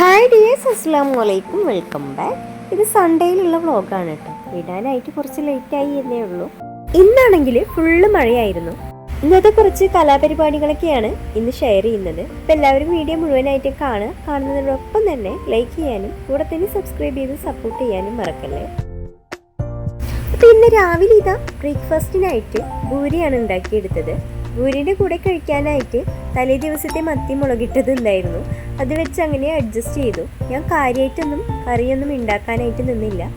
Hi dears അസ്സാം വലൈക്കും welcome back ഇത് സൺഡേയിലുള്ള വ്ളോഗാണ് കേട്ടോ ഇടാനായിട്ട് കുറച്ച് ലേറ്റായി എന്നേ ഉള്ളൂ. ഇന്നാണെങ്കിൽ ഫുള്ള് മഴയായിരുന്നു. ഇന്നത്തെ കുറച്ച് കലാപരിപാടികളൊക്കെയാണ് ഇന്ന് ഷെയർ ചെയ്യുന്നത്. അപ്പം എല്ലാവരും വീഡിയോ മുഴുവനായിട്ട് കാണുക. കാണുന്നതിനോടൊപ്പം തന്നെ ലൈക്ക് ചെയ്യാനും കൂടെ തന്നെ സബ്സ്ക്രൈബ് ചെയ്ത് സപ്പോർട്ട് ചെയ്യാനും മറക്കല്ലേ? അപ്പം ഇന്ന് രാവിലെ ഇതാ ബ്രേക്ക്ഫാസ്റ്റിനായിട്ട് ഭൂരിയാണ് ഉണ്ടാക്കിയെടുത്തത്. ഭൂരിയുടെ കൂടെ കഴിക്കാനായിട്ട് തലേ ദിവസത്തെ മത്തി മുളകിട്ടത് ഉണ്ടായിരുന്നു അത് വെച്ച് അങ്ങനെ അഡ്ജസ്റ്റ് ചെയ്തു. ഞാൻ കാര്യമായിട്ടൊന്നും കറിയൊന്നും ഉണ്ടാക്കാനായിട്ട് നിന്നില്ല.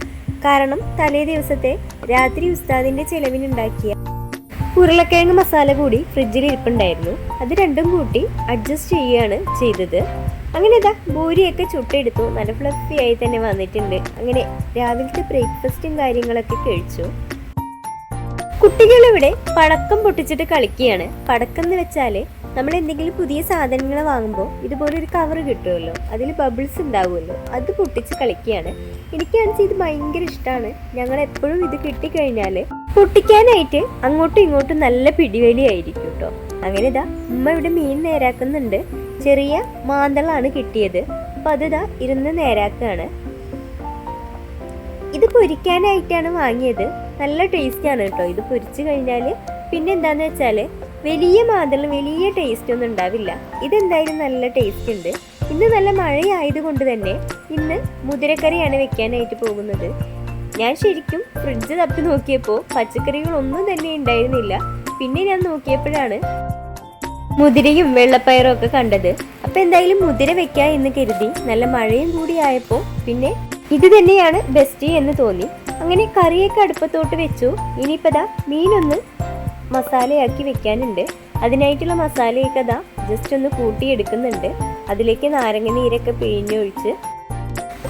കാരണം തലേ ദിവസത്തെ രാത്രി ഉസ്താദിന്റെ ചെലവിനുണ്ടാക്കിയ ഉരുളക്കിഴങ്ങ് മസാല കൂടി ഫ്രിഡ്ജിൽ ഇരിപ്പുണ്ടായിരുന്നു. അത് രണ്ടും കൂട്ടി അഡ്ജസ്റ്റ് ചെയ്യുകയാണ് ചെയ്തത്. അങ്ങനെ ഇതാ ഭൂരിയൊക്കെ ചുട്ടെടുത്തു. നല്ല ഫ്ലഫി ആയി തന്നെ വന്നിട്ടുണ്ട്. അങ്ങനെ രാവിലത്തെ ബ്രേക്ക്ഫാസ്റ്റും കാര്യങ്ങളൊക്കെ കഴിച്ചു. കുട്ടികളിവിടെ പടക്കം പൊട്ടിച്ചിട്ട് കളിക്കുകയാണ്. പടക്കം എന്ന് വെച്ചാൽ നമ്മൾ എന്തെങ്കിലും പുതിയ സാധനങ്ങൾ വാങ്ങുമ്പോൾ ഇതുപോലെ ഒരു കവർ കിട്ടുമല്ലോ അതിൽ ബബിൾസ് ഉണ്ടാവുമല്ലോ അത് പൊട്ടിച്ച് കളിക്കുകയാണ്. എനിക്കാണെങ്കിൽ ഇത് ഭയങ്കര ഇഷ്ടമാണ് ഞങ്ങൾ എപ്പോഴും ഇത് കിട്ടിക്കഴിഞ്ഞാൽ പൊട്ടിക്കാനായിട്ട് അങ്ങോട്ടും ഇങ്ങോട്ടും നല്ല പിടിവലി ആയിരിക്കും കേട്ടോ അങ്ങനെ ഇതാ ഉമ്മ ഇവിടെ മീൻ നേരാക്കുന്നുണ്ട്. ചെറിയ മാന്തളാണ് കിട്ടിയത്. അപ്പം അതിതാ ഇരുന്ന് നേരാക്കുകയാണ് ഇത് പൊരിക്കാനായിട്ടാണ് വാങ്ങിയത്. നല്ല ടേസ്റ്റാണ് കേട്ടോ ഇത് പൊരിച്ചു കഴിഞ്ഞാൽ പിന്നെ എന്താണെന്ന് വെച്ചാൽ വലിയ മാതളം വലിയ ടേസ്റ്റ് ഒന്നും ഉണ്ടാവില്ല. ഇതെന്തായാലും നല്ല ടേസ്റ്റ് ഉണ്ട്. ഇന്ന് നല്ല മഴയായതുകൊണ്ട് തന്നെ ഇന്ന് മുതിരക്കറിയാണ് വെക്കാനായിട്ട് പോകുന്നത്. ഞാൻ ശരിക്കും ഫ്രിഡ്ജ് തപ്പി നോക്കിയപ്പോൾ പച്ചക്കറികളൊന്നും തന്നെ ഉണ്ടായിരുന്നില്ല. പിന്നെ ഞാൻ നോക്കിയപ്പോഴാണ് മുതിരയും വെള്ളപ്പയറും ഒക്കെ കണ്ടത്. അപ്പൊ എന്തായാലും മുതിര വെക്കാം എന്ന് കരുതി നല്ല മഴയും കൂടി ആയപ്പോൾ പിന്നെ ഇത് തന്നെയാണ് ബെസ്റ്റ് എന്ന് തോന്നി. അങ്ങനെ കറിയൊക്കെ അടുപ്പത്തോട്ട് വെച്ചു. ഇനിയിപ്പതാ മീനൊന്ന് മസാലയാക്കി വെക്കാനുണ്ട്. അതിനായിട്ടുള്ള മസാലയൊക്കെ അതാ ജസ്റ്റ് ഒന്ന് കൂട്ടിയെടുക്കുന്നുണ്ട്. അതിലേക്ക് നാരങ്ങ നീരൊക്കെ പിഴിഞ്ഞൊഴിച്ച്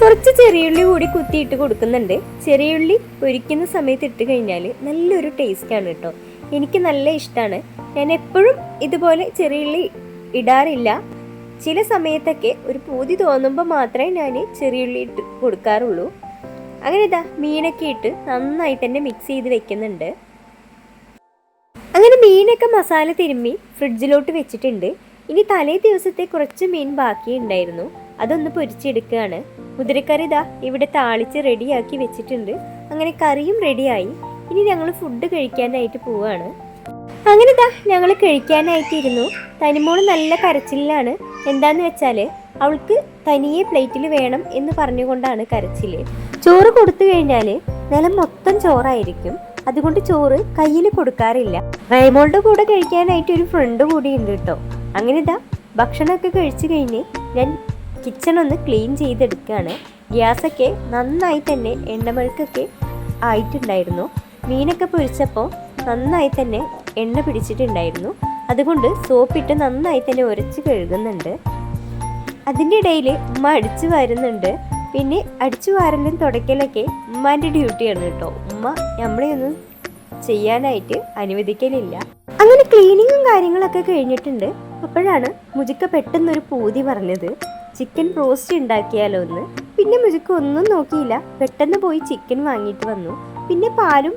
കുറച്ച് ചെറിയുള്ളി കൂടി കുത്തിയിട്ട് കൊടുക്കുന്നുണ്ട്. ചെറിയുള്ളി പൊരിക്കുന്ന സമയത്ത് ഇട്ട് കഴിഞ്ഞാൽ നല്ലൊരു ടേസ്റ്റാണ് കേട്ടോ. എനിക്ക് നല്ല ഇഷ്ടമാണ് ഞാൻ എപ്പോഴും ഇതുപോലെ ചെറിയുള്ളി ഇടാറില്ല. ചില സമയത്തൊക്കെ ഒരു പൂതി തോന്നുമ്പോൾ മാത്രമേ ഞാൻ ചെറിയുള്ളി ഇട്ട് കൊടുക്കാറുള്ളൂ. അങ്ങനെ ഇതാ മീനൊക്കെ ഇട്ട് നന്നായി തന്നെ മിക്സ് ചെയ്ത് വെക്കുന്നുണ്ട്. അങ്ങനെ മീനൊക്കെ മസാല തിരുമ്മി ഫ്രിഡ്ജിലോട്ട് വെച്ചിട്ടുണ്ട്. ഇനി തലേ ദിവസത്തെ കുറച്ച് മീൻ ബാക്കി ഉണ്ടായിരുന്നു അതൊന്ന് പൊരിച്ചെടുക്കുകയാണ്. മുതിരക്കറി ഇതാ ഇവിടെ താളിച്ച് റെഡിയാക്കി വെച്ചിട്ടുണ്ട്. അങ്ങനെ കറിയും റെഡിയായി. ഇനി ഞങ്ങൾ ഫുഡ് കഴിക്കാനായിട്ട് പോവാണ്. അങ്ങനെ ഇതാ ഞങ്ങൾ കഴിക്കാനായിട്ടിരുന്നു. തനിമോൾ നല്ല കരച്ചിലാണ് എന്താന്ന് വെച്ചാൽ അവൾക്ക് തനിയെ പ്ലേറ്റിൽ വേണം എന്ന് പറഞ്ഞുകൊണ്ടാണ് കരച്ചിൽ. ചോറ് കൊടുത്തു കഴിഞ്ഞാൽ നിലം മൊത്തം ചോറായിരിക്കും. അതുകൊണ്ട് ചോറ് കയ്യിൽ കൊടുക്കാറില്ല. റൈമോളുടെ കൂടെ കഴിക്കാനായിട്ട് ഒരു ഫ്രണ്ട് കൂടി ഉണ്ട് കേട്ടോ അങ്ങനെ ഇതാ ഭക്ഷണമൊക്കെ കഴിച്ചു കഴിഞ്ഞ് ഞാൻ കിച്ചൺ ഒന്ന് ക്ലീൻ ചെയ്തെടുക്കുകയാണ് ഗ്യാസൊക്കെ നന്നായി തന്നെ എണ്ണമഴുക്കൊക്കെ ആയിട്ടുണ്ടായിരുന്നു. മീനൊക്കെ പൊരിച്ചപ്പോൾ നന്നായി തന്നെ എണ്ണ പിടിച്ചിട്ടുണ്ടായിരുന്നു. അതുകൊണ്ട് സോപ്പിട്ട് നന്നായി തന്നെ ഉരച്ച് കഴുകുന്നുണ്ട്. അതിന്റെ ഇടയിൽ ഉമ്മ അടിച്ചു വാരുന്നുണ്ട്. പിന്നെ അടിച്ചു വാരലും തുടയ്ക്കലൊക്കെ ഉമ്മാന്റെ ഡ്യൂട്ടിയാണ് കേട്ടോ. ഉമ്മ നമ്മളെ ഒന്നും ചെയ്യാനായിട്ട് അനുവദിക്കലില്ല. അങ്ങനെ ക്ലീനിങ്ങും കാര്യങ്ങളൊക്കെ കഴിഞ്ഞിട്ടുണ്ട്. അപ്പോഴാണ് മുജിക്ക പെട്ടെന്നൊരു പൂതി പറഞ്ഞത്. ചിക്കൻ റോസ്റ്റ് ഉണ്ടാക്കിയാലോ എന്ന്. പിന്നെ മുജുക്ക ഒന്നും നോക്കിയില്ല. പെട്ടെന്ന് പോയി ചിക്കൻ വാങ്ങിയിട്ട് വന്നു. പിന്നെ പാലും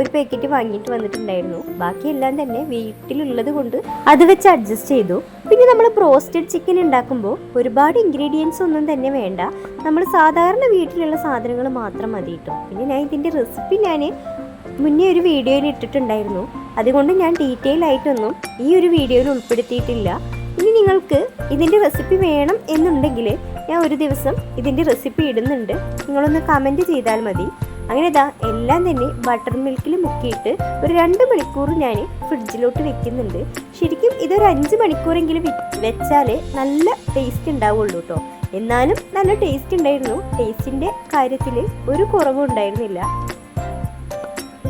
ഒരു പാക്കറ്റ് വാങ്ങിയിട്ട് വന്നിട്ടുണ്ടായിരുന്നു. ബാക്കിയെല്ലാം തന്നെ വീട്ടിലുള്ളത് കൊണ്ട് അത് വെച്ച് അഡ്ജസ്റ്റ് ചെയ്തു. പിന്നെ നമ്മൾ പ്രോസ്റ്റഡ് ചിക്കൻ ഉണ്ടാക്കുമ്പോൾ ഒരുപാട് ഇൻഗ്രീഡിയൻസ് ഒന്നും തന്നെ വേണ്ട. നമ്മൾ സാധാരണ വീട്ടിലുള്ള സാധനങ്ങൾ മാത്രം മതി കേട്ടോ പിന്നെ ഞാൻ ഇതിന്റെ റെസിപ്പി ഞാൻ മുന്നേ ഒരു വീഡിയോയിൽ ഇട്ടിട്ടുണ്ടായിരുന്നു. അതുകൊണ്ട് ഞാൻ ഡീറ്റെയിൽ ആയിട്ടൊന്നും ഈ ഒരു വീഡിയോയിൽ ഉൾപ്പെടുത്തിയിട്ടില്ല. ഇനി നിങ്ങൾക്ക് ഇതിന്റെ റെസിപ്പി വേണം എന്നുണ്ടെങ്കിൽ ഞാൻ ഒരു ദിവസം ഇതിന്റെ റെസിപ്പി ഇടുന്നുണ്ട്. നിങ്ങളൊന്ന് കമന്റ് ചെയ്താൽ മതി. അങ്ങനെ ഇതാ എല്ലാം തന്നെ ബട്ടർ മിൽക്കിൽ മുക്കിയിട്ട് ഒരു രണ്ട് മണിക്കൂർ ഞാൻ ഫ്രിഡ്ജിലോട്ട് വെക്കുന്നുണ്ട്. ശരിക്കും ഇതൊരു അഞ്ച് മണിക്കൂറെങ്കിലും വെച്ചാൽ നല്ല ടേസ്റ്റ് ഉണ്ടാവുള്ളൂ കേട്ടോ എന്നാലും നല്ല ടേസ്റ്റ് ഉണ്ടായിരുന്നു. ടേസ്റ്റിന്റെ കാര്യത്തിൽ ഒരു കുറവും ഉണ്ടായിരുന്നില്ല.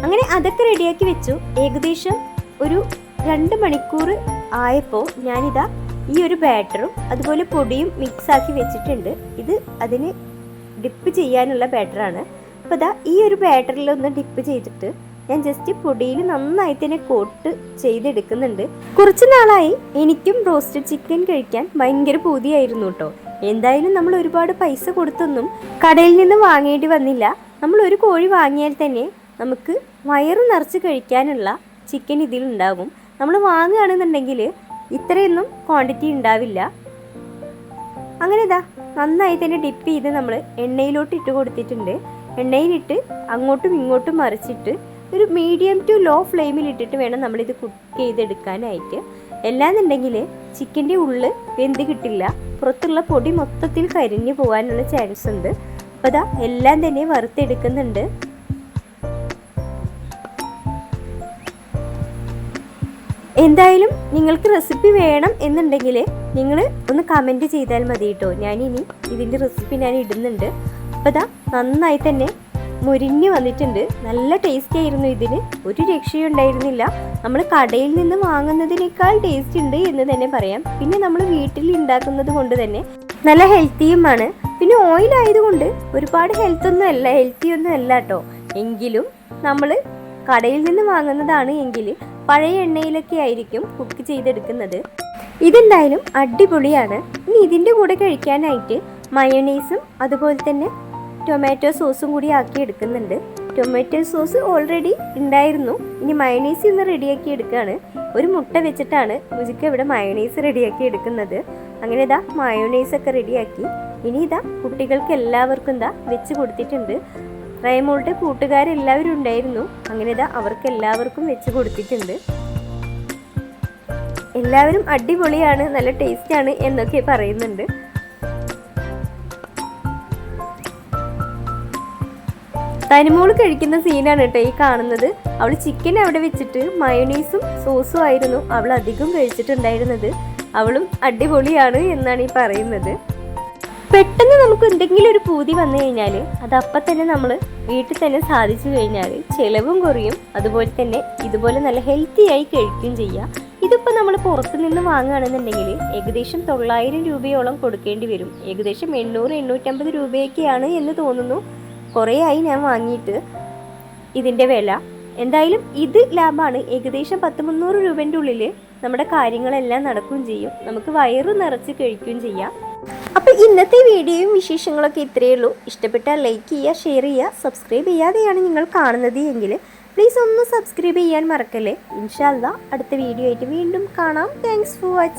അങ്ങനെ അതൊക്കെ റെഡിയാക്കി വെച്ചു. ഏകദേശം ഒരു രണ്ട് മണിക്കൂർ ആയപ്പോൾ ഞാനിതാ ഈ ഒരു ബാറ്ററും അതുപോലെ പൊടിയും മിക്സാക്കി വെച്ചിട്ടുണ്ട്. ഇത് അതിന് ഡിപ്പ് ചെയ്യാനുള്ള ബാറ്ററാണ് അപ്പോൾ ഇതാ ഈ ഒരു ബാറ്ററിൽ ഒന്ന് ഡിപ്പ് ചെയ്തിട്ട് ഞാൻ ജസ്റ്റ് പൊടിയിൽ നന്നായി തന്നെ കോട്ട് ചെയ്തെടുക്കുന്നുണ്ട്. കുറച്ച് നാളായി എനിക്കും റോസ്റ്റഡ് ചിക്കൻ കഴിക്കാൻ ഭയങ്കര പൂതിയായിരുന്നു കേട്ടോ എന്തായാലും നമ്മൾ ഒരുപാട് പൈസ കൊടുത്തൊന്നും കടയിൽ നിന്ന് വാങ്ങേണ്ടി വന്നില്ല. നമ്മൾ ഒരു കോഴി വാങ്ങിയാൽ തന്നെ നമുക്ക് വയറ് നിറച്ച് കഴിക്കാനുള്ള ചിക്കൻ ഇതിലുണ്ടാകും നമ്മൾ വാങ്ങുകയാണെന്നുണ്ടെങ്കിൽ ഇത്രയൊന്നും ക്വാണ്ടിറ്റി ഉണ്ടാവില്ല. അങ്ങനെ ഇതാ നന്നായി തന്നെ ഡിപ്പ് ചെയ്ത് നമ്മൾ എണ്ണയിലോട്ട് ഇട്ട് കൊടുത്തിട്ടുണ്ട്. എണ്ണയിലിട്ട് അങ്ങോട്ടും ഇങ്ങോട്ടും മറിച്ചിട്ട് ഒരു മീഡിയം ടു ലോ ഫ്ലെയിമിൽ ഇട്ടിട്ട് വേണം നമ്മളിത് കുക്ക് ചെയ്തെടുക്കാനായിട്ട്. എല്ലാന്നുണ്ടെങ്കിൽ ചിക്കന്റെ ഉള്ളിൽ വെന്ത് കിട്ടില്ല. പുറത്തുള്ള പൊടി മൊത്തത്തിൽ കരിഞ്ഞു പോകാനുള്ള ചാൻസ് ഉണ്ട്. അപ്പോൾ അതാ എല്ലാം തന്നെ വറുത്തെടുക്കുന്നുണ്ട്. എന്തായാലും നിങ്ങൾക്ക് റെസിപ്പി വേണം എന്നുണ്ടെങ്കിൽ നിങ്ങൾ ഒന്ന് കമന്റ് ചെയ്താൽ മതി കേട്ടോ ഞാനിനി ഇതിന്റെ റെസിപ്പി ഞാൻ ഇടുന്നുണ്ട്. അപ്പോൾ ഇതാ നന്നായി തന്നെ മുരിഞ്ഞ് വന്നിട്ടുണ്ട്. നല്ല ടേസ്റ്റ് ആയിരുന്നു ഇതിന്. ഒരു രക്ഷയും ഉണ്ടായിരുന്നില്ല. നമ്മൾ കടയിൽ നിന്ന് വാങ്ങുന്നതിനേക്കാൾ ടേസ്റ്റ് ഉണ്ട് എന്ന് തന്നെ പറയാം. പിന്നെ നമ്മൾ വീട്ടിൽ ഉണ്ടാക്കുന്നത് കൊണ്ട് തന്നെ നല്ല ഹെൽത്തിയുമാണ് പിന്നെ ഓയിൽ ആയതുകൊണ്ട് ഒരുപാട് ഹെൽത്ത് ഒന്നും അല്ല ഹെൽത്തി ഒന്നും അല്ല കേട്ടോ എങ്കിലും നമ്മൾ കടയിൽ നിന്ന് വാങ്ങുന്നതാണ് എങ്കിൽ പഴയ എണ്ണയിലൊക്കെ ആയിരിക്കും കുക്ക് ചെയ്തെടുക്കുന്നത്. ഇതെന്തായാലും അടിപൊളിയാണ്. ഇനി ഇതിന്റെ കൂടെ കഴിക്കാനായിട്ട് മയോണൈസും അതുപോലെ തന്നെ ടൊമാറ്റോ സോസും കൂടി ആക്കി എടുക്കുന്നുണ്ട് ടൊമാറ്റോ സോസ് ഓൾറെഡി ഉണ്ടായിരുന്നു. ഇനി മയണൈസ് ഇന്ന് റെഡിയാക്കി എടുക്കുകയാണ് ഒരു മുട്ട വെച്ചിട്ടാണ് മുജിക്ക് ഇവിടെ മയണൈസ് റെഡിയാക്കി എടുക്കുന്നത്. അങ്ങനെ ഇതാ മയോണൈസ് ഒക്കെ റെഡിയാക്കി ഇനി ഇതാ കുട്ടികൾക്ക് എല്ലാവർക്കും ഇതാ വെച്ച് കൊടുത്തിട്ടുണ്ട്. റൈമോളുടെ കൂട്ടുകാരെല്ലാവരും ഉണ്ടായിരുന്നു. അങ്ങനെ ഇതാ അവർക്ക് എല്ലാവർക്കും വെച്ച് കൊടുത്തിട്ടുണ്ട്. എല്ലാവരും അടിപൊളിയാണ് നല്ല ടേസ്റ്റ് ആണ് എന്നൊക്കെ പറയുന്നുണ്ട്. തനിമോൾ കഴിക്കുന്ന സീനാണ് കേട്ടോ ഈ കാണുന്നത്. അവൾ ചിക്കൻ അവിടെ വെച്ചിട്ട് മയോണൈസും സോസും ആയിരുന്നു അവൾ അധികം കഴിച്ചിട്ടുണ്ടായിരുന്നത്. അവളും അടിപൊളിയാണ് എന്നാണ് ഈ പറയുന്നത്. പെട്ടെന്ന് നമുക്ക് എന്തെങ്കിലും ഒരു പൂതി വന്നു കഴിഞ്ഞാൽ അത് അപ്പം തന്നെ നമ്മൾ വീട്ടിൽ തന്നെ സാധിച്ചു കഴിഞ്ഞാൽ ചിലവും കുറയും. അതുപോലെ തന്നെ ഇതുപോലെ നല്ല ഹെൽത്തി ആയി കഴിക്കുകയും ചെയ്യാം. ഇതിപ്പോൾ നമ്മൾ പുറത്തു നിന്ന് വാങ്ങുകയാണെന്നുണ്ടെങ്കിൽ ഏകദേശം തൊള്ളായിരം രൂപയോളം കൊടുക്കേണ്ടി വരും. ഏകദേശം എണ്ണൂറ് എണ്ണൂറ്റമ്പത് രൂപയൊക്കെയാണ് എന്ന് തോന്നുന്നു. കുറേ ആയി ഞാൻ വാങ്ങിയിട്ട് ഇതിന്റെ വില. എന്തായാലും ഇത് ലാഭമാണ് ഏകദേശം പത്ത് മുന്നൂറ് രൂപന്റെ ഉള്ളിൽ നമ്മുടെ കാര്യങ്ങളെല്ലാം നടക്കുകയും ചെയ്യും. നമുക്ക് വയറ് നിറച്ച് കഴിക്കുകയും ചെയ്യാം. അപ്പോൾ ഇന്നത്തെ വീഡിയോയും വിശേഷങ്ങളൊക്കെ ഇത്രയേ ഉള്ളൂ. ഇഷ്ടപ്പെട്ടാൽ ലൈക്ക് ചെയ്യുക ഷെയർ ചെയ്യുക സബ്സ്ക്രൈബ് ചെയ്യാതെയാണ് നിങ്ങൾ കാണുന്നത് എങ്കിൽ പ്ലീസ് ഒന്ന് സബ്സ്ക്രൈബ് ചെയ്യാൻ മറക്കല്ലേ. ഇൻഷാല്ല അടുത്ത വീഡിയോ ആയിട്ട് വീണ്ടും കാണാം. Thanks for watching